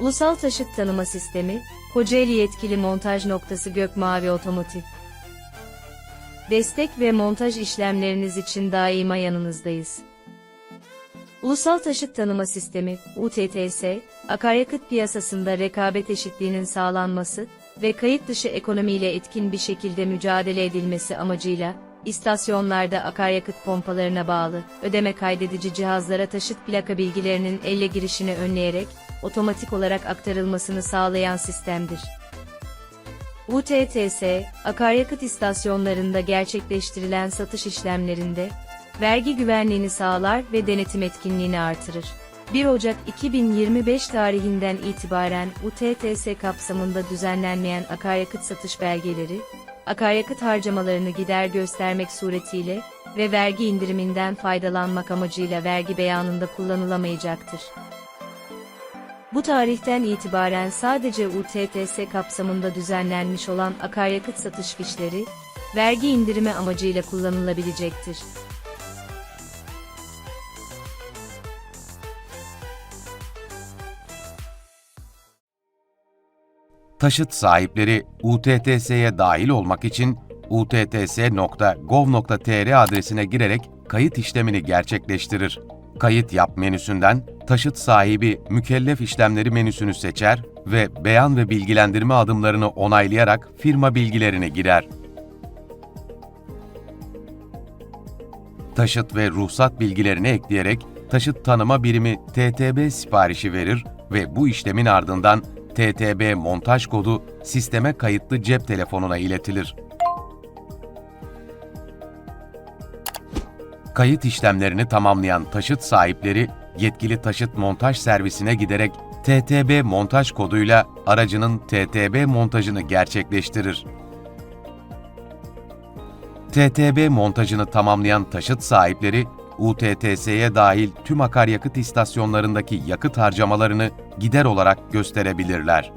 Ulusal Taşıt Tanıma Sistemi, Kocaeli Yetkili Montaj Noktası Gökmavi Otomotiv. Destek ve montaj işlemleriniz için daima yanınızdayız. Ulusal Taşıt Tanıma Sistemi, UTTS, akaryakıt piyasasında rekabet eşitliğinin sağlanması ve kayıt dışı ekonomiyle etkin bir şekilde mücadele edilmesi amacıyla, istasyonlarda akaryakıt pompalarına bağlı, ödeme kaydedici cihazlara taşıt plaka bilgilerinin elle girişini önleyerek, otomatik olarak aktarılmasını sağlayan sistemdir. UTTS, akaryakıt istasyonlarında gerçekleştirilen satış işlemlerinde, vergi güvenliğini sağlar ve denetim etkinliğini artırır. 1 Ocak 2025 tarihinden itibaren UTTS kapsamında düzenlenmeyen akaryakıt satış belgeleri, akaryakıt harcamalarını gider göstermek suretiyle ve vergi indiriminden faydalanmak amacıyla vergi beyanında kullanılamayacaktır. Bu tarihten itibaren sadece UTTS kapsamında düzenlenmiş olan akaryakıt satış fişleri, vergi indirimi amacıyla kullanılabilecektir. Taşıt sahipleri UTTS'ye dahil olmak için utts.gov.tr adresine girerek kayıt işlemini gerçekleştirir. Kayıt yap menüsünden taşıt sahibi mükellef işlemleri menüsünü seçer ve beyan ve bilgilendirme adımlarını onaylayarak firma bilgilerini girer. Taşıt ve ruhsat bilgilerini ekleyerek taşıt tanıma birimi TTB siparişi verir ve bu işlemin ardından TTB montaj kodu sisteme kayıtlı cep telefonuna iletilir. Kayıt işlemlerini tamamlayan taşıt sahipleri yetkili taşıt montaj servisine giderek TTB montaj koduyla aracının TTB montajını gerçekleştirir. TTB montajını tamamlayan taşıt sahipleri UTTS'ye dahil tüm akaryakıt istasyonlarındaki yakıt harcamalarını gider olarak gösterebilirler.